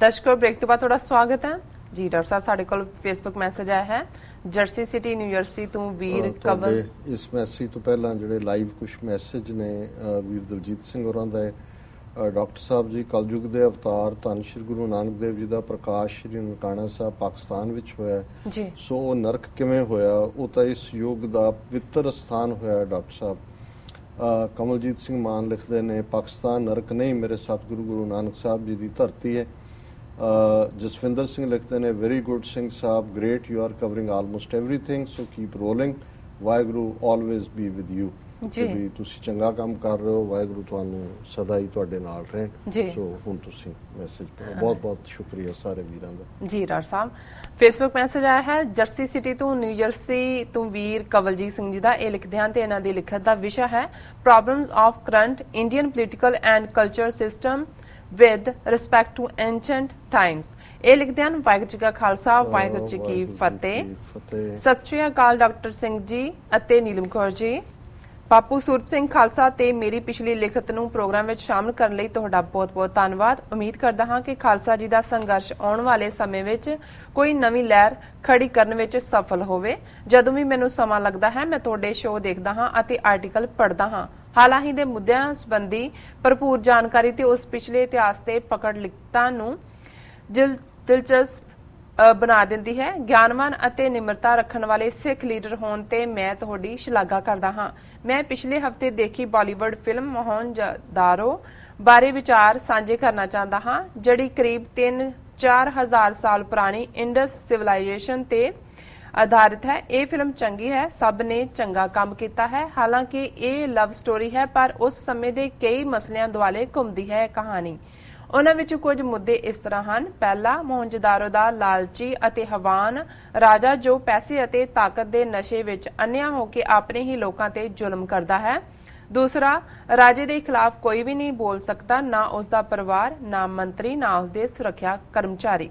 ਦਰਸ਼ਕੋ break ਤੋਂ ਬਾਅਦ ਤੁਹਾਡਾ ਸਵਾਗਤ ਹੈ। ਜੀ ਡਾਕਟਰ ਸਾਹਿਬ ਸਾਡੇ ਕੋਲ ਫੇਸਬੁੱਕ ਮੈਸੇਜ ਆਇਆ ਹੈ। ਜਰਸੀ ਸਿਟੀ ਨਿਊਯਰਸੀ ਤੋਂ ਵੀਰ ਕਵਲ। ਇਸ ਮੈਸੇਜ ਤੋਂ ਪਹਿਲਾਂ ਜਿਹੜੇ ਲਾਈਵ ਕੁਝ ਮੈਸੇਜ ਨੇ ਵੀਰ ਦਲਜੀਤ ਸਿੰਘ ਹੋਰਾਂ ਦਾ ਡਾਕਟਰ ਸਾਹਿਬ ਜੀ ਕਲਯੁਗ ਦੇ ਅਵਤਾਰ ਧੰਨ ਸ਼੍ਰੀ ਗੁਰੂ ਨਾਨਕ ਦੇਵ ਜੀ ਦਾ ਪ੍ਰਕਾਸ਼ ਸ਼੍ਰੀ ਨਨਕਾਣਾ ਸਾਹਿਬ ਪਾਕਿਸਤਾਨ ਵਿੱਚ ਹੋਇਆ ਸੋ ਉਹ ਨਰਕ ਕਿਵੇਂ ਹੋਇਆ? ਉਹ ਤਾਂ ਇਸ ਯੁੱਗ ਦਾ ਪਵਿੱਤਰ ਸਥਾਨ ਹੋਇਆ ਡਾਕਟਰ ਸਾਹਿਬ। ਕਮਲਜੀਤ ਸਿੰਘ ਮਾਨ ਲਿਖਦੇ ਨੇ ਪਾਕਿਸਤਾਨ ਨਰਕ ਨਹੀਂ ਮੇਰੇ ਸਤਿਗੁਰੂ ਗੁਰੂ ਨਾਨਕ ਸਾਹਿਬ ਜੀ ਦੀ ਧਰਤੀ ਹੈ। ਜਸਵਿੰਦਰ ਸਿੰਘ ਲਿਖਦੇ ਨੇ very good Singh Sahib great you are covering almost everything so keep rolling Waheguru always be with you ji. ਵੀ ਤੁਸੀਂ ਚੰਗਾ ਕੰਮ ਕਰ ਰਹੇ ਹੋ ਵਾਹਿਗੁਰੂ ਤੁਹਾਨੂੰ ਸਦਾ ਹੀ ਤੁਹਾਡੇ ਨਾਲ ਰਹਿਣ। ਸੋ ਹੁਣ ਤੁਸੀਂ ਮੈਸੇਜ ਕਰੋ। ਬਹੁਤ ਬਹੁਤ ਸ਼ੁਕਰੀਆ ਸਾਰੇ ਵੀਰਾਂ ਦਾ। ਜੀ ਡਾਕਟਰ ਸਾਹਿਬ। ਫੇਸਬੁੱਕ ਮੈਸੇਜ ਆਇਆ ਹੈ ਜਰਸੀ ਸਿਟੀ ਤੋਂ ਨਿਊਯਰਸੀ ਤੋਂ ਵੀਰ ਕਵਲਜੀਤ ਸਿੰਘ ਜੀ ਦਾ ਇਹ ਲਿਖਦੇ ਹਨ ਤੇ ਇਹਨਾਂ ਦੀ ਲਿਖਤ ਦਾ ਵਿਸ਼ਾ ਹੈ problems of current Indian political and culture system with respect to ancient times ਇਹ ਲਿਖਦੇ ਹਨ ਵਾਹਿਗੁਰੂ ਜੀ ਕਾ ਖਾਲਸਾ ਵਾਹਿਗੁਰੂ ਜੀ ਕੀ ਫਤਿਹ। ਸਤਿ ਸ਼੍ਰੀ ਅਕਾਲ ਡਾਕਟਰ ਸਿੰਘ ਜੀ ਅਤੇ ਨੀਲਮ ਕੌਰ ਜੀ। ਬਾਪੂ ਸੂਰਤ ਸਿੰਘ ਖਾਲਸਾ ਤੇ ਮੇਰੀ ਪਿਛਲੀ ਲਿਖਤ ਨੂੰ ਪ੍ਰੋਗਰਾਮ ਵਿੱਚ ਸ਼ਾਮਲ ਕਰਨ ਲਈ ਤੁਹਾਡਾ ਬਹੁਤ-ਬਹੁਤ ਧੰਨਵਾਦ। ਉਮੀਦ ਕਰਦਾ ਹਾਂ ਕਿ ਖਾਲਸਾ ਜੀ ਦਾ ਸੰਘਰਸ਼ ਆਉਣ ਵਾਲੇ ਸਮੇਂ ਵਿੱਚ ਕੋਈ ਨਵੀਂ ਲਹਿਰ ਖੜੀ ਕਰਨ ਵਿੱਚ ਸਫਲ ਹੋਵੇ। ਜਦੋਂ ਵੀ ਮੈਨੂੰ ਸਮਾਂ ਲੱਗਦਾ ਹੈ ਮੈਂ ਤੁਹਾਡੇ ਸ਼ੋਅ ਦੇਖਦਾ ਹਾਂ ਅਤੇ ਆਰਟੀਕਲ ਪੜ੍ਹਦਾ ਹਾਂ। ਹਾਲਾਂਕਿ ਦੇ ਮੁੱਦਿਆਂ ਸੰਬੰਧੀ ਭਰਪੂਰ ਜਾਣਕਾਰੀ ਤੇ ਉਸ ਪਿਛਲੇ ਇਤਿਹਾਸ ਤੇ ਪਕੜ ਲਿਖਤਾਂ ਨੂੰ ਦਿਲਚਸਪ ਬਣਾ ਦਿੰਦੀ ਹੈ। ਗਿਆਨਵਾਨ ਅਤੇ ਨਿਮਰਤਾ ਰੱਖਣ ਵਾਲੇ ਸਿੱਖ ਲੀਡਰ ਹੋਣ ਤੇ ਮੈਂ ਤੁਹਾਡੀ ਸ਼ਲਾਘਾ ਕਰਦਾ ਹਾਂ। ਮੈਂ ਪਿਛਲੇ ਹਫ਼ਤੇ ਦੇਖੀ ਬਾਲੀਵੁੱਡ ਫਿਲਮ ਮੋਹਨਜਦਾਰੋ ਬਾਰੇ ਵਿਚਾਰ ਸਾਂਝੇ ਕਰਨਾ ਚਾਹੁੰਦਾ ਹਾਂ, ਜਿਹੜੀ ਕਰੀਬ 3-4000 ਸਾਲ ਪੁਰਾਣੀ ਇੰਡਸ ਸਿਵਲਾਈਜੇਸ਼ਨ ਤੇ ਆਧਾਰਿਤ ਹੈ। ਇਹ ਫਿਲਮ ਚੰਗੀ ਹੈ। ਸਭ ਨੇ ਚੰਗਾ ਕੰਮ ਕੀਤਾ ਹੈ। ਹਾਲਾਂਕਿ ਇਹ ਲਵ ਸਟੋਰੀ ਹੈ, ਪਰ ਉਸ ਸਮੇਂ ਦੇ ਕਈ ਮਸਲਿਆਂ ਦੁਆਲੇ ਘੁੰਮਦੀ ਹੈ ਕਹਾਣੀ। ਉਹਨਾਂ ਵਿੱਚ ਕੁਝ ਮੁੱਦੇ ਇਸ ਤਰ੍ਹਾਂ ਹਨ। ਪਹਿਲਾ, ਮੋਹਨਜਦਾਰੋ ਦਾ ਲਾਲਚੀ ਅਤੇ ਹਵਾਨ ਰਾਜਾ ਜੋ ਪੈਸੇ ਅਤੇ ਤਾਕਤ ਦੇ ਨਸ਼ੇ ਵਿੱਚ ਅੰਨ੍ਹਿਆ ਹੋ ਕੇ ਆਪਣੇ ਹੀ ਲੋਕਾਂ ਤੇ ਜ਼ੁਲਮ ਕਰਦਾ ਹੈ। ਦੂਸਰਾ, ਰਾਜੇ ਦੇ ਖਿਲਾਫ ਕੋਈ ਵੀ ਨਹੀਂ ਬੋਲ ਸਕਦਾ, ਨਾ ਉਸ ਦਾ ਪਰਿਵਾਰ, ਨਾ ਮੰਤਰੀ, ਨਾ ਉਸ ਦੇ ਸੁਰੱਖਿਆ ਕਰਮਚਾਰੀ।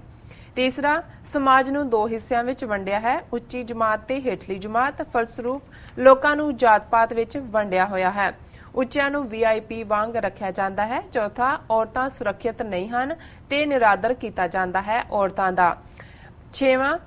ਤੀਸਰਾ, ਸਮਾਜ ਨੂੰ ਦੋ ਹਿੱਸਿਆਂ ਵਿੱਚ ਵੰਡਿਆ ਹੈ। ਉੱਚੀ ਜਮਾਤ ਤੇ ਹੇਠਲੀ ਜਮਾਤ, ਫਲਸਰੂਪ ਲੋਕਾਂ ਨੂੰ ਜਾਤ-ਪਾਤ ਵਿੱਚ ਵੰਡਿਆ ਹੋਇਆ ਹੈ। ਉੱਚਿਆਂ ਨੂੰ ਵੀਆਈਪੀ ਵਾਂਗ ਰੱਖਿਆ ਜਾਂਦਾ ਹੈ। ਚੌਥਾ, ਔਰਤਾਂ ਸੁਰੱਖਿਅਤ ਨਹੀਂ ਹਨ ਤੇ ਨਿਰਾਦਰ ਕੀਤਾ ਜਾਂਦਾ ਹੈ ਔਰਤਾਂ ਦਾ। ਛੇਵਾਂ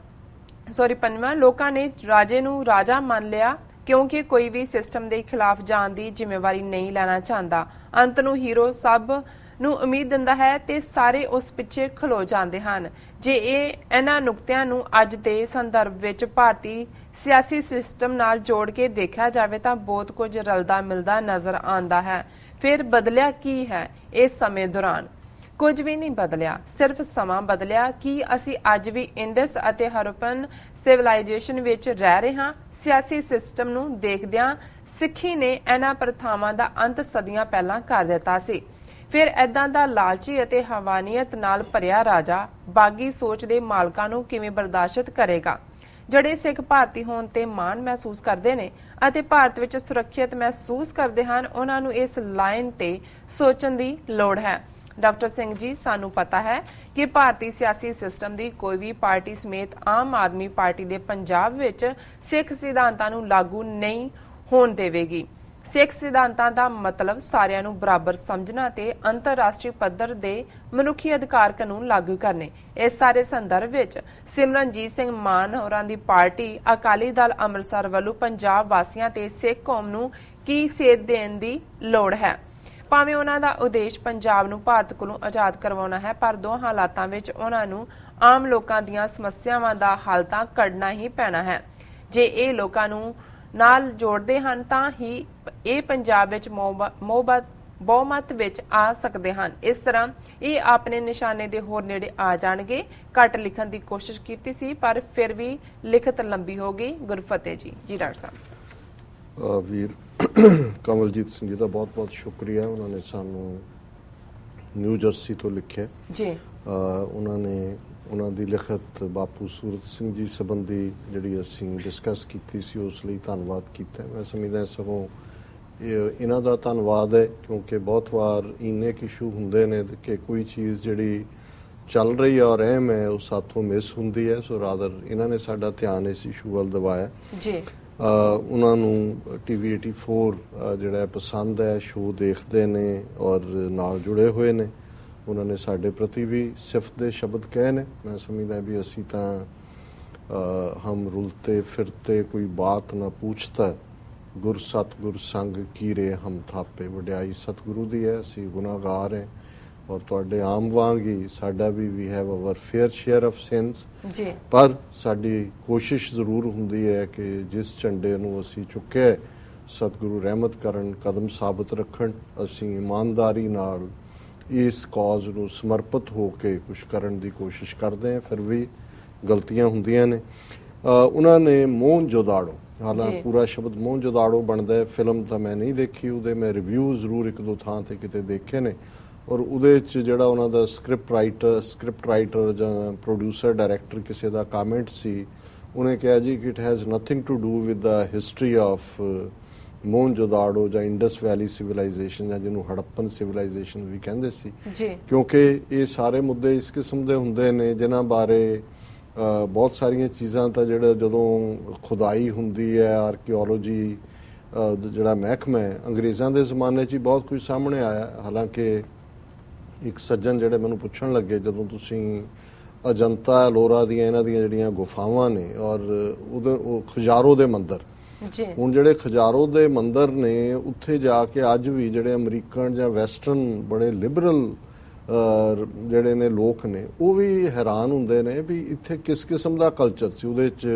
ਸੌਰੀ ਪੰਜਵਾਂ, ਲੋਕਾਂ ਨੇ ਰਾਜੇ ਨੂੰ ਰਾਜਾ ਮੰਨ ਲਿਆ ਕਿਉਂਕਿ ਕੋਈ ਵੀ ਸਿਸਟਮ ਦੇ ਖਿਲਾਫ ਜਾਣ ਦੀ ਜ਼ਿੰਮੇਵਾਰੀ ਨਹੀਂ ਲੈਣਾ ਚਾਹੁੰਦਾ। ਅੰਤ ਨੂੰ ਹੀਰੋ ਸਭ ਨੂੰ ਉਮੀਦ ਦਿੰਦਾ ਹੈ ਤੇ ਸਾਰੇ ਉਸ ਪਿੱਛੇ ਖਲੋ ਜਾਂਦੇ ਹਨ। ਜੇ ਇਹ ਇਹਨਾਂ ਨੁਕਤਿਆਂ ਨੂੰ ਅੱਜ ਦੇ ਸੰਦਰਭ ਵਿੱਚ ਭਾਰਤੀ ਸਿਆਸੀ ਸਿਸਟਮ ਨਾਲ ਜੋੜ ਕੇ ਦੇਖਿਆ ਜਾਵੇ ਤਾਂ ਬਹੁਤ ਕੁਝ ਰਲਦਾ ਮਿਲਦਾ ਨਜ਼ਰ ਆਉਂਦਾ ਹੈ। ਫਿਰ ਬਦਲਿਆ ਕੀ ਹੈ ਇਸ ਸਮੇਂ ਦੌਰਾਨ? ਕੁਝ ਵੀ ਨਹੀਂ ਬਦਲਿਆ, ਸਿਰਫ ਸਮਾਂ ਬਦਲਿਆ ਕਿ ਅਸੀਂ ਅੱਜ ਵੀ ਇੰਡਸ ਅਤੇ ਹਰਪਨ ਸਿਵਲਾਈਜੇਸ਼ਨ ਵਿੱਚ ਰਹਿ ਰਹੇ ਹਾਂ। ਸਿਆਸੀ ਸਿਸਟਮ ਨੂੰ ਦੇਖਦਿਆਂ ਸਿੱਖੀ ਨੇ ਇਹਨਾਂ ਪ੍ਰਥਾਵਾਂ ਦਾ ਅੰਤ ਸਦੀਆਂ ਪਹਿਲਾਂ ਕਰ ਦਿੱਤਾ ਸੀ। ਫਿਰ ਐਦਾਂ ਦਾ ਲਾਲਚੀ ਅਤੇ ਹਵਾਨੀਅਤ ਨਾਲ ਭਰਿਆ ਰਾਜਾ ਬਾਗੀ ਸੋਚ ਦੇ ਮਾਲਕਾਂ ਨੂੰ ਕਿਵੇਂ ਬਰਦਾਸ਼ਤ ਕਰੇਗਾ? ਜਿਹੜੇ ਸਿੱਖ ਭਾਰਤੀ ਹੋਣ ਤੇ ਮਾਣ ਮਹਿਸੂਸ ਕਰਦੇ ਨੇ ਅਤੇ ਭਾਰਤ ਵਿੱਚ ਸੁਰੱਖਿਅਤ ਮਹਿਸੂਸ ਕਰਦੇ ਹਨ, ਉਹਨਾਂ ਨੂੰ ਇਸ ਲਾਈਨ ਤੇ ਸੋਚਣ ਦੀ ਲੋੜ ਹੈ। ਡਾਕਟਰ ਸਿੰਘ ਜੀ, ਸਾਨੂੰ ਪਤਾ ਹੈ ਕਿ ਭਾਰਤੀ ਸਿਆਸੀ ਸਿਸਟਮ ਦੀ ਕੋਈ ਵੀ ਪਾਰਟੀ ਸਮੇਤ ਆਮ ਆਦਮੀ ਪਾਰਟੀ ਦੇ ਪੰਜਾਬ ਵਿੱਚ ਸਿੱਖ ਸਿਧਾਂਤਾਂ ਨੂੰ ਲਾਗੂ ਨਹੀਂ ਹੋਣ ਦੇਵੇਗੀ। ਸਿੱਖ ਸਿਧਾਂਤਾਂ ਦਾ ਮਤਲਬ ਸਾਰਿਆਂ ਨੂੰ ਬਰਾਬਰ ਸਮਝਣਾ ਤੇ ਅੰਤਰਰਾਸ਼ਟਰੀ ਪੱਧਰ ਦੇ ਮਨੁੱਖੀ ਅਧਿਕਾਰ ਕਾਨੂੰਨ ਲਾਗੂ ਕਰਨੇ। ਇਸ ਸਾਰੇ ਸੰਦਰਭ ਵਿੱਚ ਸਿਮਰਨਜੀਤ ਸਿੰਘ ਮਾਨ ਹੋਰਾਂ ਦੀ ਪਾਰਟੀ ਅਕਾਲੀ ਦਲ ਅੰਮ੍ਰਿਤਸਰ ਵੱਲੋਂ ਪੰਜਾਬ ਵਾਸੀਆਂ ਤੇ ਸਿੱਖ ਕੌਮ ਨੂੰ ਕੀ ਸੇਧ ਦੇਣ ਦੀ ਲੋੜ ਹੈ? ਭਾਵੇਂ ਉਹਨਾਂ ਦਾ ਉਦੇਸ਼ ਪੰਜਾਬ ਨੂੰ ਭਾਰਤ ਕੋਲੋਂ ਆਜ਼ਾਦ ਕਰਵਾਉਣਾ ਹੈ, ਪਰ ਦੋ ਹਾਲਾਤਾਂ ਵਿੱਚ ਉਹਨਾਂ ਨੂੰ ਆਮ ਲੋਕਾਂ ਦੀਆਂ ਸਮੱਸਿਆਵਾਂ ਦਾ ਹੱਲ ਤਾਂ ਕੱਢਣਾ ਹੀ ਪੈਣਾ ਹੈ। ਜੇ ਇਹ ਲੋਕਾਂ ਨੂੰ ਨਾਲ ਜੋੜਦੇ ਹਨ ਤਾਂ ਹੀ ਇਹ ਪੰਜਾਬ ਵਿੱਚ ਮੋਹਬਤ ਬਹੁਮਤ ਵਿੱਚ ਆ ਸਕਦੇ ਹਨ। ਇਸ ਤਰ੍ਹਾਂ ਇਹ ਆਪਣੇ ਨਿਸ਼ਾਨੇ ਦੇ ਹੋਰ ਨੇੜੇ ਆ ਜਾਣਗੇ। ਘੱਟ ਲਿਖਣ ਦੀ ਕੋਸ਼ਿਸ਼ ਕੀਤੀ ਸੀ ਪਰ ਫਿਰ ਵੀ ਲਿਖਤ ਲੰਬੀ ਹੋ ਗਈ। ਗੁਰਫਤਿਹ ਜੀ। ਜੀ ਡਾਕਟਰ ਸਾਹਿਬ। ਵੀਰ ਕਮਲਜੀਤ ਸਿੰਘ ਜੀ ਦਾ ਬਹੁਤ-ਬਹੁਤ ਸ਼ੁਕਰੀਆ। ਉਹਨਾਂ ਨੇ ਸਾਨੂੰ ਨਿਊ ਜਰਸੀ ਤੋਂ ਲਿਖਿਆ। ਜੀ। ਉਹਨਾਂ ਨੇ ਉਹਨਾਂ ਦੀ ਲਿਖਤ ਬਾਪੂ ਸੂਰਤ ਸਿੰਘ ਜੀ ਸੰਬੰਧੀ ਜਿਹੜੀ ਅਸੀਂ ਡਿਸਕਸ ਕੀਤੀ ਸੀ ਉਸ ਲਈ ਧੰਨਵਾਦ ਕੀਤਾ ਮੈਂ ਸਮਝਦਾ ਸਗੋਂ ਇਹ ਇਹਨਾਂ ਦਾ ਧੰਨਵਾਦ ਹੈ ਕਿਉਂਕਿ ਬਹੁਤ ਵਾਰ ਇਨੇ ਇਸ਼ੂ ਹੁੰਦੇ ਨੇ ਕਿ ਕੋਈ ਚੀਜ਼ ਜਿਹੜੀ ਚੱਲ ਰਹੀ ਹੈ ਔਰ ਅਹਿਮ ਹੈ ਉਹ ਸਾਥੋਂ ਮਿਸ ਹੁੰਦੀ ਹੈ। ਸੋ ਰਾਦਰ ਇਹਨਾਂ ਨੇ ਸਾਡਾ ਧਿਆਨ ਇਸ ਇਸ਼ੂ ਵੱਲ ਦਿਵਾਇਆ। ਜੀ। ਉਹਨਾਂ ਨੂੰ ਟੀਵੀ 84 ਅ, ਜਿਹੜਾ ਪਸੰਦ ਹੈ ਸ਼ੋਅ ਦੇਖਦੇ ਨੇ ਔਰ ਨਾਲ ਜੁੜੇ ਹੋਏ ਨੇ। ਉਹਨਾਂ ਨੇ ਸਾਡੇ ਪ੍ਰਤੀ ਵੀ ਸਿਫਤ ਦੇ ਸ਼ਬਦ ਕਹੇ ਨੇ। ਮੈਂ ਸਮਝਦਾ ਵੀ ਅਸੀਂ ਤਾਂ ਹਮ ਰੁਲਤੇ ਫਿਰਤੇ ਕੋਈ ਬਾਤ ਨਾ ਪੁੱਛਤਾ। ਗੁਰ ਸਤਗੁਰ ਸੰਗ ਕੀਰੇ ਹਮ ਥਾਪੇ ਵਡਿਆਈ ਸਤਗੁਰੂ ਦੀ ਹੈ ਅਸੀਂ ਗੁਨਾਹਗਾਰ ਹੈ। ਔਰ ਤੁਹਾਡੇ ਆਮ ਵਾਂਗ ਹੀ ਸਾਡਾ ਵੀ we have our fair share of sins ਜੀ। ਪਰ ਸਾਡੀ ਕੋਸ਼ਿਸ਼ ਜ਼ਰੂਰ ਹੁੰਦੀ ਹੈ ਕਿ ਜਿਸ ਝੰਡੇ ਨੂੰ ਅਸੀਂ ਚੁੱਕਿਆ ਸਤਿਗੁਰੂ ਰਹਿਮਤ ਕਰਨ ਕਦਮ ਸਾਬਤ ਰੱਖਣ ਅਸੀਂ ਇਮਾਨਦਾਰੀ ਨਾਲ ਇਸ ਕਾਜ਼ ਨੂੰ ਸਮਰਪਿਤ ਹੋ ਕੇ ਕੁਝ ਕਰਨ ਦੀ ਕੋਸ਼ਿਸ਼ ਕਰਦੇ ਹਾਂ ਫਿਰ ਵੀ ਗਲਤੀਆਂ ਹੁੰਦੀਆਂ ਨੇ। ਉਹਨਾਂ ਨੇ ਮੋਹਨ ਜੋਦਾੜੋ। ਹਾਲਾਂ। ਪੂਰਾ ਸ਼ਬਦ ਮੋਹਨ ਜੋਦਾੜੋ ਬਣਦਾ ਹੈ। ਫਿਲਮ ਤਾਂ ਮੈਂ ਨਹੀਂ ਦੇਖੀ ਉਹਦੇ ਮੈਂ ਰਿਵਿਊ ਜ਼ਰੂਰ ਇੱਕ ਦੋ ਥਾਂ ਤੇ ਕਿਤੇ ਦੇਖੇ ਨੇ। ਔਰ ਉਹਦੇ ਚ ਜਿਹੜਾ ਉਹਨਾਂ ਦਾ ਸਕ੍ਰਿਪਟ ਰਾਈਟਰ ਸਕ੍ਰਿਪਟ ਰਾਈਟਰ ਜਾਂ ਪ੍ਰੋਡਿਊਸਰ ਡਾਇਰੈਕਟਰ ਕਿਸੇ ਦਾ ਕਮੈਂਟ ਸੀ ਉਹਨੇ ਕਿਹਾ ਜੀ ਕਿ it has nothing to do with the history of Mohenjodaro ਜਾਂ ਇੰਡਸ ਵੈਲੀ ਸਿਵਲਾਈਜੇਸ਼ਨ ਜਾਂ ਜਿਹਨੂੰ ਹੜੱਪਨ ਸਿਵਲਾਈਜੇਸ਼ਨ ਵੀ ਕਹਿੰਦੇ ਸੀ ਕਿਉਂਕਿ ਇਹ ਸਾਰੇ ਮੁੱਦੇ ਇਸ ਕਿਸਮ ਦੇ ਹੁੰਦੇ ਨੇ ਜਿਨ੍ਹਾਂ ਬਾਰੇ ਬਹੁਤ ਸਾਰੀਆਂ ਚੀਜ਼ਾਂ ਤਾਂ ਜਿਹੜਾ ਜਦੋਂ ਖੁਦਾਈ ਹੁੰਦੀ ਹੈ ਆਰਕੀਓਲੋਜੀ ਜਿਹੜਾ ਮਹਿਕਮਾ ਹੈ ਅੰਗਰੇਜ਼ਾਂ ਦੇ ਜ਼ਮਾਨੇ 'ਚ ਹੀ ਬਹੁਤ ਕੁਝ ਸਾਹਮਣੇ ਆਇਆ। ਹਾਲਾਂਕਿ ਇੱਕ ਸੱਜਣ ਜਿਹੜੇ ਮੈਨੂੰ ਪੁੱਛਣ ਲੱਗੇ ਜਦੋਂ ਤੁਸੀਂ ਅਜੰਤਾ ਐਲੋਰਾ ਦੀਆਂ ਇਹਨਾਂ ਦੀਆਂ ਜਿਹੜੀਆਂ ਗੁਫਾਵਾਂ ਨੇ ਔਰ ਉਹਦੇ ਉਹ ਖੁਜਾਰੋ ਦੇ ਮੰਦਿਰ ਜੀ। ਹੁਣ ਜਿਹੜੇ ਖਜਾਰੋ ਦੇ ਮੰਦਰ ਨੇ, ਉੱਥੇ ਜਾ ਕੇ ਅੱਜ ਵੀ ਜਿਹੜੇ ਅਮਰੀਕਨ ਜਾਂ ਵੈਸਟਰਨ ਬੜੇ ਲਿਬਰਲ ਜਿਹੜੇ ਨੇ ਲੋਕ ਨੇ, ਉਹ ਵੀ ਹੈਰਾਨ ਹੁੰਦੇ ਨੇ ਵੀ ਇੱਥੇ ਕਿਸ ਕਿਸਮ ਦਾ ਕਲਚਰ ਸੀ। ਉਹਦੇ ਚ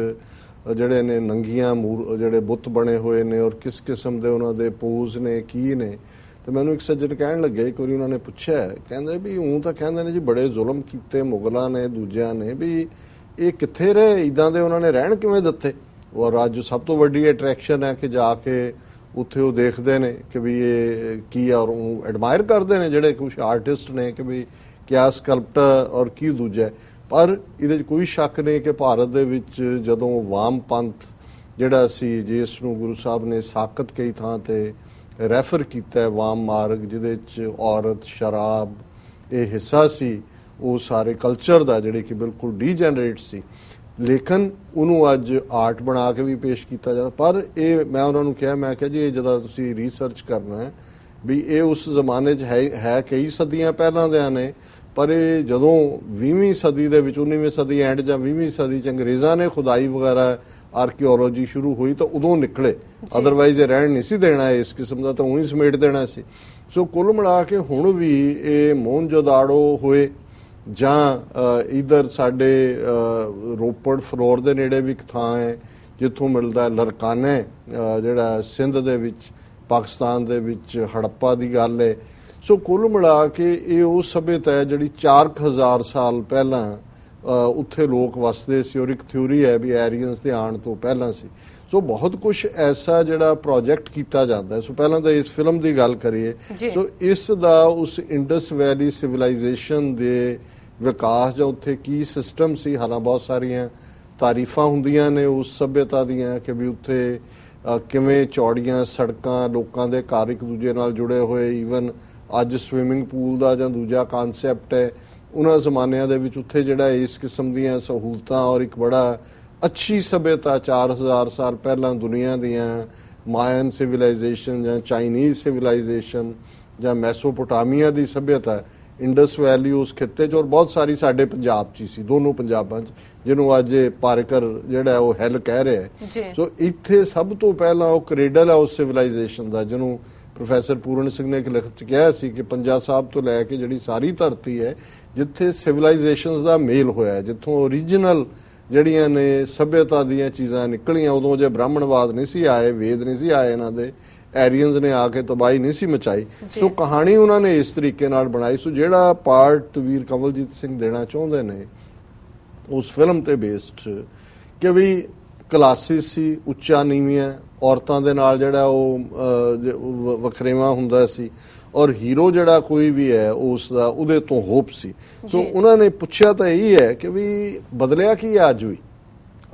ਜਿਹੜੇ ਨੇ ਨੰਗੀਆਂ ਮੂਰ, ਜਿਹੜੇ ਬੁੱਤ ਬਣੇ ਹੋਏ ਨੇ ਔਰ ਕਿਸ ਕਿਸਮ ਦੇ ਉਹਨਾਂ ਦੇ ਪੋਜ਼ ਨੇ, ਕੀ ਨੇ। ਤੇ ਮੈਨੂੰ ਇੱਕ ਸੱਜਣ ਕਹਿਣ ਲੱਗੇ, ਇੱਕ ਵਾਰੀ ਉਹਨਾਂ ਨੇ ਪੁੱਛਿਆ, ਕਹਿੰਦੇ ਵੀ ਉਹ ਤਾਂ ਕਹਿੰਦੇ ਨੇ ਜੀ ਬੜੇ ਜ਼ੁਲਮ ਕੀਤੇ ਮੁਗਲਾਂ ਨੇ, ਦੂਜਿਆਂ ਨੇ ਵੀ ਇਹ ਕਿੱਥੇ ਰਹੇ? ਇਦਾਂ ਦੇ ਉਹਨਾਂ ਨੇ ਰਹਿਣ ਕਿਵੇਂ ਦਿੱਤੇ? ਔਰ ਅੱਜ ਸਭ ਤੋਂ ਵੱਡੀ ਅਟਰੈਕਸ਼ਨ ਹੈ ਕਿ ਜਾ ਕੇ ਉੱਥੇ ਉਹ ਦੇਖਦੇ ਨੇ ਕਿ ਵੀ ਇਹ ਕੀ ਆ ਔਰ ਉਹ ਐਡਮਾਇਰ ਕਰਦੇ ਨੇ ਜਿਹੜੇ ਕੁਝ ਆਰਟਿਸਟ ਨੇ ਕਿ ਵੀ ਕਿਆ ਸਕਲਪਟਰ ਔਰ ਕੀ ਦੂਜਾ ਪਰ ਇਹਦੇ 'ਚ ਕੋਈ ਸ਼ੱਕ ਨਹੀਂ ਕਿ ਭਾਰਤ ਦੇ ਵਿੱਚ ਜਦੋਂ ਵਾਮ ਪੰਥ ਜਿਹੜਾ ਸੀ, ਜਿਸ ਨੂੰ ਗੁਰੂ ਸਾਹਿਬ ਨੇ ਸਾਖਤ ਕਈ ਥਾਂ ਤੇ ਰੈਫਰ ਕੀਤਾ ਹੈ, ਵਾਮ ਮਾਰਗ, ਜਿਹਦੇ 'ਚ ਔਰਤ, ਸ਼ਰਾਬ, ਇਹ ਹਿੱਸਾ ਸੀ, ਉਹ ਸਾਰੇ ਕਲਚਰ ਦਾ, ਜਿਹੜੇ ਕਿ ਬਿਲਕੁਲ ਡੀਜਨਰੇਟ ਸੀ। ਲੇਕਿਨ ਉਹਨੂੰ ਅੱਜ ਆਰਟ ਬਣਾ ਕੇ ਵੀ ਪੇਸ਼ ਕੀਤਾ ਜਾਂਦਾ ਪਰ ਇਹ ਮੈਂ ਉਹਨਾਂ ਨੂੰ ਕਿਹਾ ਮੈਂ ਕਿਹਾ ਜੀ ਇਹ ਜਦੋਂ ਤੁਸੀਂ ਰਿਸਰਚ ਕਰਨਾ ਹੈ ਵੀ ਇਹ ਉਸ ਜ਼ਮਾਨੇ 'ਚ ਹੈ ਹੈ ਕਈ ਸਦੀਆਂ ਪਹਿਲਾਂ ਦੇ ਨੇ ਪਰ ਇਹ ਜਦੋਂ 20ਵੀਂ ਸਦੀ ਦੇ ਵਿੱਚ 19ਵੀਂ ਸਦੀ ਐਂਡ ਜਾਂ 20ਵੀਂ ਸਦੀ 'ਚ ਅੰਗਰੇਜ਼ਾਂ ਨੇ ਖੁਦਾਈ ਵਗੈਰਾ ਆਰਕੀਓਲੋਜੀ ਸ਼ੁਰੂ ਹੋਈ ਤਾਂ ਉਦੋਂ ਨਿਕਲੇ। ਅਦਰਵਾਈਜ਼ ਇਹ ਰਹਿਣ ਨਹੀਂ ਸੀ ਦੇਣਾ ਇਸ ਕਿਸਮ ਦਾ ਤਾਂ ਉਹੀ ਸਮੇਟ ਦੇਣਾ ਸੀ। ਸੋ ਕੁੱਲ ਮਿਲਾ ਕੇ ਹੁਣ ਵੀ ਇਹ ਮੋਹਨਜੋਦਾੜੋ ਹੋਏ ਜਾਂ ਅ, ਇਧਰ ਸਾਡੇ ਰੋਪੜ ਫਲੋਰ ਦੇ ਨੇੜੇ ਵੀ ਇੱਕ ਥਾਂ ਹੈ ਜਿੱਥੋਂ ਮਿਲਦਾ ਹੈ ਲਰਕਾਨੇ ਜਿਹੜਾ ਸਿੰਧ ਦੇ ਵਿੱਚ ਪਾਕਿਸਤਾਨ ਦੇ ਵਿੱਚ ਹੜੱਪਾ ਦੀ ਗੱਲ ਹੈ। ਸੋ ਕੁੱਲ ਮਿਲਾ ਕੇ ਇਹ ਉਹ ਸਭਿਅਤਾ ਹੈ ਜਿਹੜੀ 4000 ਸਾਲ ਪਹਿਲਾਂ ਉੱਥੇ ਲੋਕ ਵਸਦੇ ਸੀ ਔਰ ਇੱਕ ਥਿਊਰੀ ਹੈ ਵੀ ਐਰੀਅਨਸ ਦੇ ਆਉਣ ਤੋਂ ਪਹਿਲਾਂ ਸੀ। ਸੋ ਬਹੁਤ ਕੁਝ ਐਸਾ ਜਿਹੜਾ ਪ੍ਰੋਜੈਕਟ ਕੀਤਾ ਜਾਂਦਾ ਸੋ ਪਹਿਲਾਂ ਤਾਂ ਇਸ ਫਿਲਮ ਦੀ ਗੱਲ ਕਰੀਏ। ਸੋ ਇਸ ਦਾ ਉਸ ਇੰਡਸ ਵੈਲੀ ਸਿਵਲਾਈਜੇਸ਼ਨ ਦੇ ਵਿਕਾਸ ਜਾਂ ਉੱਥੇ ਕੀ ਸਿਸਟਮ ਸੀ ਹਾਲਾਂ ਬਹੁਤ ਸਾਰੀਆਂ ਤਾਰੀਫਾਂ ਹੁੰਦੀਆਂ ਨੇ ਉਸ ਸਭਿਅਤਾ ਦੀਆਂ ਕਿ ਵੀ ਉੱਥੇ ਕਿਵੇਂ ਚੌੜੀਆਂ ਸੜਕਾਂ ਲੋਕਾਂ ਦੇ ਘਰ ਇੱਕ ਦੂਜੇ ਨਾਲ ਜੁੜੇ ਹੋਏ ਈਵਨ ਅੱਜ ਸਵਿਮਿੰਗ ਪੂਲ ਦਾ ਜਾਂ ਦੂਜਾ ਕਨਸੈਪਟ ਹੈ। ਉਹਨਾਂ ਜ਼ਮਾਨਿਆਂ ਦੇ ਵਿੱਚ ਉੱਥੇ ਜਿਹੜਾ ਇਸ ਕਿਸਮ ਦੀਆਂ ਸਹੂਲਤਾਂ ਔਰ ਇੱਕ ਬੜਾ ਅੱਛੀ ਸਭਿਅਤਾ 4000 ਸਾਲ ਪਹਿਲਾਂ ਦੁਨੀਆ ਦੀਆਂ ਮਾਇਨ ਸਿਵਲਾਈਜੇਸ਼ਨ ਜਾਂ ਚਾਈਨੀਜ਼ ਸਿਵਲਾਈਜੇਸ਼ਨ ਜਾਂ ਮੈਸੋਪੋਟਾਮੀਆ ਦੀ ਸਭਿਅਤਾ ਇੰਡਸ ਵੈਲੀ ਉਸ ਖਿੱਤੇ 'ਚ ਔਰ ਬਹੁਤ ਸਾਰੀ ਸਾਡੇ ਪੰਜਾਬ 'ਚ ਸੀ ਦੋਨੋਂ ਪੰਜਾਬਾਂ 'ਚ ਜਿਹਨੂੰ ਅੱਜ ਪਾਰਕਰ ਜਿਹੜਾ ਉਹ ਹੈਲ ਕਹਿ ਰਿਹਾ ਸੋ ਇੱਥੇ ਸਭ ਤੋਂ ਪਹਿਲਾਂ ਉਹ ਕ੍ਰੇਡਲ ਹੈ ਉਸ ਸਿਵਲਾਈਜੇਸ਼ਨ ਦਾ ਜਿਹਨੂੰ ਪ੍ਰੋਫੈਸਰ ਪੂਰਨ ਸਿੰਘ ਨੇ ਇੱਕ ਲਿਖਤ ਚ ਕਿਹਾ ਸੀ ਕਿ ਪੰਜਾ ਸਾਹਿਬ ਤੋਂ ਲੈ ਕੇ ਜਿਹੜੀ ਸਾਰੀ ਧਰਤੀ ਹੈ ਜਿੱਥੇ ਸਿਵਲਾਈਜੇਸ਼ਨਸ ਦਾ ਮੇਲ ਹੋਇਆ ਜਿੱਥੋਂ ਓਰੀਜਨਲ ਜਿਹੜੀਆਂ ਨੇ ਸਭਿਅਤਾ ਦੀਆਂ ਚੀਜ਼ਾਂ ਨਿਕਲੀਆਂ ਉਦੋਂ ਜੇ ਬ੍ਰਾਹਮਣਵਾਦ ਨਹੀਂ ਸੀ ਆਏ ਵੇਦ ਨਹੀਂ ਸੀ ਆਏ ਇਹਨਾਂ ਦੇ ਐਰੀਅਨਸ ਨੇ ਆ ਕੇ ਤਬਾਹੀ ਨਹੀਂ ਸੀ ਮਚਾਈ। ਸੋ ਕਹਾਣੀ ਉਹਨਾਂ ਨੇ ਇਸ ਤਰੀਕੇ ਨਾਲ ਬਣਾਈ ਸੋ ਜਿਹੜਾ ਪਾਰਟ ਵੀਰ ਕਮਲਜੀਤ ਸਿੰਘ ਦੇਣਾ ਚਾਹੁੰਦੇ ਨੇ ਉਸ ਫਿਲਮ ਤੇ ਬੇਸਡ ਕਿ ਵੀ ਕਲਾਸਿਸ ਸੀ ਉੱਚਾ ਨੀਵੀਆਂ ਔਰਤਾਂ ਦੇ ਨਾਲ ਜਿਹੜਾ ਉਹ ਵਖਰੇਵਾਂ ਹੁੰਦਾ ਸੀ ਔਰ ਹੀਰੋ ਜਿਹੜਾ ਕੋਈ ਵੀ ਹੈ ਉਸ ਦਾ ਉਹਦੇ ਤੋਂ ਹੋਪ ਸੀ ਸੋ। ਉਹਨਾਂ ਨੇ ਪੁੱਛਿਆ ਤਾਂ ਇਹੀ ਹੈ ਕਿ ਵੀ ਬਦਲਿਆ ਕੀ ਹੈ ਅੱਜ ਵੀ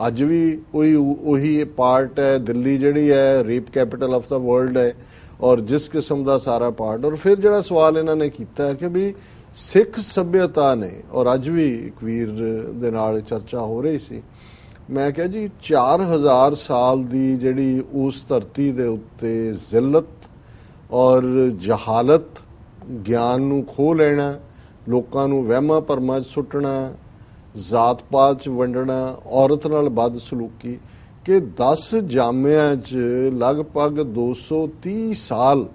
ਅੱਜ ਵੀ ਉਹੀ ਉਹੀ ਪਾਰਟ ਹੈ ਦਿੱਲੀ ਜਿਹੜੀ ਹੈ rape capital of the world ਹੈ ਔਰ ਜਿਸ ਕਿਸਮ ਦਾ ਸਾਰਾ ਪਾਰਟ ਔਰ ਫਿਰ ਜਿਹੜਾ ਸਵਾਲ ਇਹਨਾਂ ਨੇ ਕੀਤਾ ਕਿ ਵੀ ਸਿੱਖ ਸਭਿਅਤਾ ਨੇ ਔਰ ਅੱਜ ਵੀ ਇੱਕ ਵੀਰ ਦੇ ਨਾਲ ਚਰਚਾ ਹੋ ਰਹੀ ਸੀ ਮੈਂ ਕਿਹਾ ਜੀ 4000 ਸਾਲ ਦੀ ਜਿਹੜੀ ਉਸ ਧਰਤੀ ਦੇ ਉੱਤੇ ਜ਼ਿਲਤ ਔਰ ਜਹਾਲਤ ਗਿਆਨ ਨੂੰ ਖੋ ਲੈਣਾ, ਲੋਕਾਂ ਨੂੰ ਵਹਿਮਾਂ ਭਰਮਾਂ 'ਚ ਸੁੱਟਣਾ, ਜ਼ਾਤ ਪਾਤ 'ਚ ਵੰਡਣਾ, ਔਰਤ ਨਾਲ ਬਦ ਸਲੂਕੀ, ਕਿ 10 ਜਾਮਿਆਂ 'ਚ ਲਗਭਗ 230 ਸਾਲ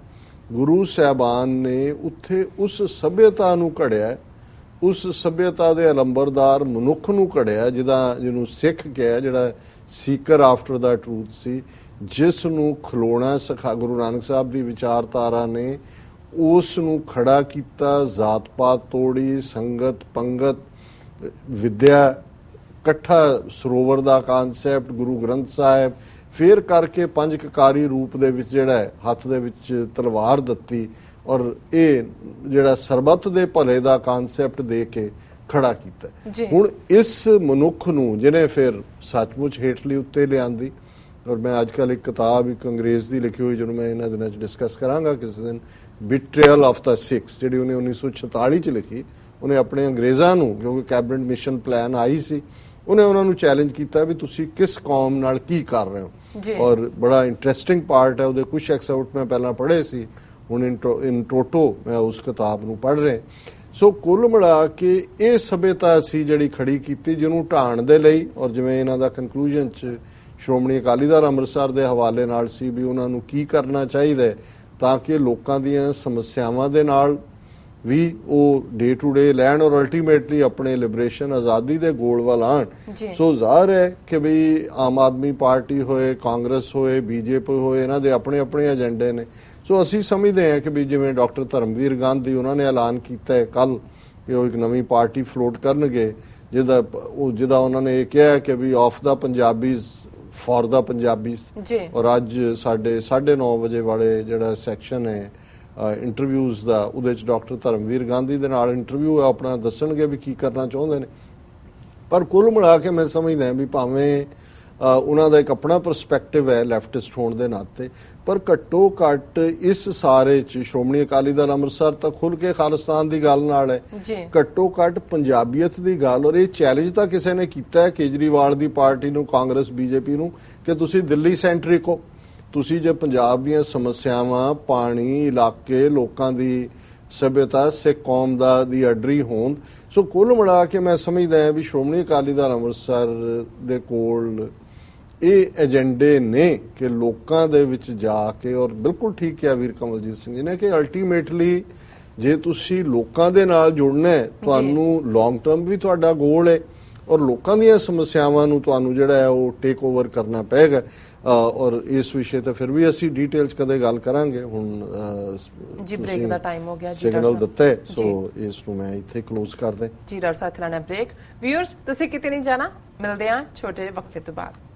ਗੁਰੂ ਸਾਹਿਬਾਨ ਨੇ ਉੱਥੇ ਉਸ ਸਭਿਅਤਾ ਨੂੰ ਘੜਿਆ। ਉਸ ਸਭਿਅਤਾ ਦੇ ਅਲੰਬਰਦਾਰ ਮਨੁੱਖ ਨੂੰ ਘੜਿਆ ਜਿਹਦਾ ਜਿਹਨੂੰ ਸਿੱਖ ਕਿਹਾ ਜਿਹੜਾ ਸੀਕਰ ਆਫਟਰ ਦਾ ਟਰੂਥ ਸੀ ਜਿਸ ਨੂੰ ਖਲੋਣਾ ਸਿਖਾ ਗੁਰੂ ਨਾਨਕ ਸਾਹਿਬ ਦੀ ਵਿਚਾਰਧਾਰਾ ਨੇ ਉਸ ਨੂੰ ਖੜਾ ਕੀਤਾ ਜ਼ਾਤ ਪਾਤ ਤੋੜੀ ਸੰਗਤ ਪੰਗਤ ਵਿਦਿਆ ਇਕੱਠਾ ਸਰੋਵਰ ਦਾ ਕਨਸੈਪਟ ਗੁਰੂ ਗ੍ਰੰਥ ਸਾਹਿਬ ਫੇਰ ਕਰਕੇ ਪੰਜ ਕਕਾਰੀ ਰੂਪ ਦੇ ਵਿੱਚ ਜਿਹੜਾ ਹੈ, ਹੱਥ ਦੇ ਵਿੱਚ ਤਲਵਾਰ ਦਿੱਤੀ ਔਰ ਇਹ ਜਿਹੜਾ ਸਰਬੱਤ ਦੇ ਭਲੇ ਦਾ ਕਨਸੈਪਟ ਦੇ ਕੇ ਖੜਾ ਕੀਤਾ। ਹੁਣ ਇਸ ਮਨੁੱਖ ਨੂੰ ਜਿਹਨੇ ਫਿਰ ਸੱਚਮੁੱਚ ਹੇਠਲੀ ਉੱਤੇ ਲਿਆਂਦੀ ਔਰ ਮੈਂ ਅੱਜ ਕੱਲ ਇੱਕ ਕਿਤਾਬ ਇੱਕ ਅੰਗਰੇਜ਼ ਦੀ ਲਿਖੀ ਹੋਈ ਜਿਹਨੂੰ ਮੈਂ ਇਹਨਾਂ ਦਿਨਾਂ 'ਚ ਡਿਸਕਸ ਕਰਾਂਗਾ ਕਿਸੇ ਦਿਨ ਬਿਟਰੇਅਲ ਆਫ ਦਾ ਸਿਕਸ ਜਿਹੜੀ ਉਹਨੇ 1946 'ਚ ਲਿਖੀ ਉਹਨੇ ਆਪਣੇ ਅੰਗਰੇਜ਼ਾਂ ਨੂੰ ਕਿਉਂਕਿ ਕੈਬਨਿਟ ਮਿਸ਼ਨ ਪਲਾਨ ਆਈ ਸੀ ਉਹਨੇ ਉਹਨਾਂ ਨੂੰ ਚੈਲੰਜ ਕੀਤਾ ਵੀ ਤੁਸੀਂ ਕਿਸ ਕੌਮ ਨਾਲ ਕੀ ਕਰ ਰਹੇ। ਹੋ ਔਰ ਬੜਾ ਇੰਟਰਸਟਿੰਗ ਪਾਰਟ ਹੈ ਉਹਦੇ ਕੁਝ ਐਕਸਾਊਟ ਮੈਂ ਪਹਿਲਾਂ ਪੜ੍ਹੇ ਸੀ ਹੁਣ ਇਨ ਟੋਟੋ ਮੈਂ ਉਸ ਕਿਤਾਬ ਨੂੰ ਪੜ੍ਹ ਰਿਹਾ। ਸੋ ਕੁੱਲ ਮਿਲਾ ਕੇ ਇਹ ਸਭਿਅਤਾ ਸੀ ਜਿਹੜੀ ਖੜੀ ਕੀਤੀ ਜਿਹਨੂੰ ਢਾਣ ਦੇ ਲਈ ਔਰ ਜਿਵੇਂ ਇਹਨਾਂ ਦਾ ਕਨਕਲੂਜਨ ਚ ਸ਼੍ਰੋਮਣੀ ਅਕਾਲੀ ਦਲ ਅੰਮ੍ਰਿਤਸਰ ਦੇ ਹਵਾਲੇ ਨਾਲ ਸੀ ਵੀ ਉਹਨਾਂ ਨੂੰ ਕੀ ਕਰਨਾ ਚਾਹੀਦਾ ਤਾਂ ਕਿ ਲੋਕਾਂ ਦੀਆਂ ਸਮੱਸਿਆਵਾਂ ਦੇ ਨਾਲ ਵੀ ਉਹ ਡੇ ਟੂ ਡੇ ਲੈਣ ਔਰ ਅਲਟੀਮੇਟਲੀ ਆਪਣੇ ਲਿਬਰੇਸ਼ਨ ਆਜ਼ਾਦੀ ਦੇ ਗੋਲ ਵੱਲ ਆਣ। ਸੋ ਜ਼ਾਹਰ ਹੈ ਕਿ ਵੀ ਆਮ ਆਦਮੀ ਪਾਰਟੀ ਹੋਏ ਕਾਂਗਰਸ ਹੋਏ ਬੀਜੇਪੀ ਹੋਏ ਇਹਨਾਂ ਦੇ ਆਪਣੇ ਆਪਣੇ ਏਜੰਡੇ ਨੇ। ਸੋ ਅਸੀਂ ਸਮਝਦੇ ਹਾਂ ਕਿ ਵੀ ਜਿਵੇਂ ਡਾਕਟਰ ਧਰਮਵੀਰ ਗਾਂਧੀ ਉਹਨਾਂ ਨੇ ਐਲਾਨ ਕੀਤਾ ਹੈ ਕੱਲ ਕਿ ਉਹ ਇੱਕ ਨਵੀਂ ਪਾਰਟੀ ਫਲੋਟ ਕਰਨਗੇ ਜਿਹਦਾ ਉਹ ਜਿਹਦਾ ਉਹਨਾਂ ਨੇ ਇਹ ਕਿਹਾ ਕਿ ਵੀ of the Punjabis for the Punjabis ਔਰ ਅੱਜ ਸਾਡੇ 9:30 ਵਜੇ ਵਾਲੇ ਜਿਹੜਾ ਸੈਕਸ਼ਨ ਹੈ ਇੰਟਰਵਿਊਜ਼ ਦਾ ਉਹਦੇ ਚ ਡਾਕਟਰ ਧਰਮਵੀਰ ਗਾਂਧੀ ਦੇ ਨਾਲ ਇੰਟਰਵਿਊ ਹੈ ਆਪਣਾ ਦੱਸਣਗੇ ਵੀ ਕੀ ਕਰਨਾ ਚਾਹੁੰਦੇ ਨੇ। ਪਰ ਕੁੱਲ ਮਿਲਾ ਕੇ ਮੈਂ ਸਮਝਦਾ ਵੀ ਭਾਵੇਂ ਉਹਨਾਂ ਦਾ ਇੱਕ ਆਪਣਾ ਪਰਸਪੈਕਟਿਵ ਹੈ ਲੈਫਟਿਸਟ ਹੋਣ ਦੇ ਨਾਤੇ। ਪਰ ਘੱਟੋ ਘੱਟ ਇਸ ਸਾਰੇ ਚ ਸ਼੍ਰੋਮਣੀ ਅਕਾਲੀ ਦਲ ਅੰਮ੍ਰਿਤਸਰ ਤਾਂ ਖੁੱਲ ਕੇ ਖਾਲਿਸਤਾਨ ਦੀ ਗੱਲ ਨਾਲ ਹੈ। ਘੱਟੋ ਘੱਟ ਪੰਜਾਬੀਅਤ ਦੀ ਗੱਲ ਔਰ ਇਹ ਚੈਲੰਜ ਤਾਂ ਕਿਸੇ ਨੇ ਕੀਤਾ ਹੈ ਕੇਜਰੀਵਾਲ ਦੀ ਪਾਰਟੀ ਨੂੰ ਕਾਂਗਰਸ ਬੀਜੇਪੀ ਨੂੰ ਕਿ ਤੁਸੀਂ ਦਿੱਲੀ ਸੈਂਟਰਿਕ ਹੋ ਤੁਸੀਂ ਜੇ ਪੰਜਾਬ ਦੀਆਂ ਸਮੱਸਿਆਵਾਂ ਪਾਣੀ ਇਲਾਕੇ ਲੋਕਾਂ ਦੀ ਸਭਿਅਤਾ ਸਿੱਖ ਕੌਮ ਦਾ ਦੀ ਅਡਰੀ ਹੋਣ ਸੋ ਕੁੱਲ ਮਿਲਾ ਕੇ ਮੈਂ ਸਮਝਦਾ ਹਾਂ ਵੀ ਸ਼੍ਰੋਮਣੀ ਅਕਾਲੀ ਦਲ ਅੰਮ੍ਰਿਤਸਰ ਦੇ ਕੋਲ ਇਹ ਏਜੰਡੇ ਨੇ ਕਿ ਲੋਕਾਂ ਦੇ ਵਿੱਚ ਜਾ ਕੇ ਔਰ ਬਿਲਕੁਲ ਠੀਕ ਕਿਹਾ ਵੀਰ ਕਮਲਜੀਤ ਸਿੰਘ ਜੀ ਨੇ ਕਿ ਅਲਟੀਮੇਟਲੀ ਜੇ ਤੁਸੀਂ ਲੋਕਾਂ ਦੇ ਨਾਲ ਜੁੜਨਾ ਹੈ ਤੁਹਾਨੂੰ ਲੌਂਗ ਟਰਮ ਵੀ ਤੁਹਾਡਾ ਗੋਲ ਹੈ ਔਰ ਲੋਕਾਂ ਦੀਆਂ ਸਮੱਸਿਆਵਾਂ ਨੂੰ ਤੁਹਾਨੂੰ ਜਿਹੜਾ ਹੈ ਉਹ ਟੇਕ ਓਵਰ ਕਰਨਾ ਪਏਗਾ। ਔਰ ਇਸ ਵਿਸ਼ੇ ਤੇ ਫਿਰ ਵੀ ਅਸੀਂ ਡਿਟੇਲ ਚ ਕਦੇ ਗੱਲ ਕਰਾਂਗੇ। ਹੁਣ ਜੀ, ਤੁਸੀਂ ਦਾ time ਹੋ ਗਿਆ ਜੀ, ਸਿਗਨਲ ਦਿੱਤਾ। ਸੋ ਇਸ ਨੂੰ ਮੈਂ ਇੱਥੇ ਕਲੋਜ਼ ਕਰ ਦੇ ਜੀ ਡਾਕਟਰ ਸਾਹਿਬ ਲੈਣਾ ਬ੍ਰੇਕ ਵਿਊਅਰਸ ਤੁਸੀਂ ਕਿਤੇ ਨਹੀਂ ਜਾਣਾ? ਮਿਲਦੇ ਹਾਂ ਛੋਟੇ ਵਕਫੇ ਤੋਂ ਬਾਅਦ।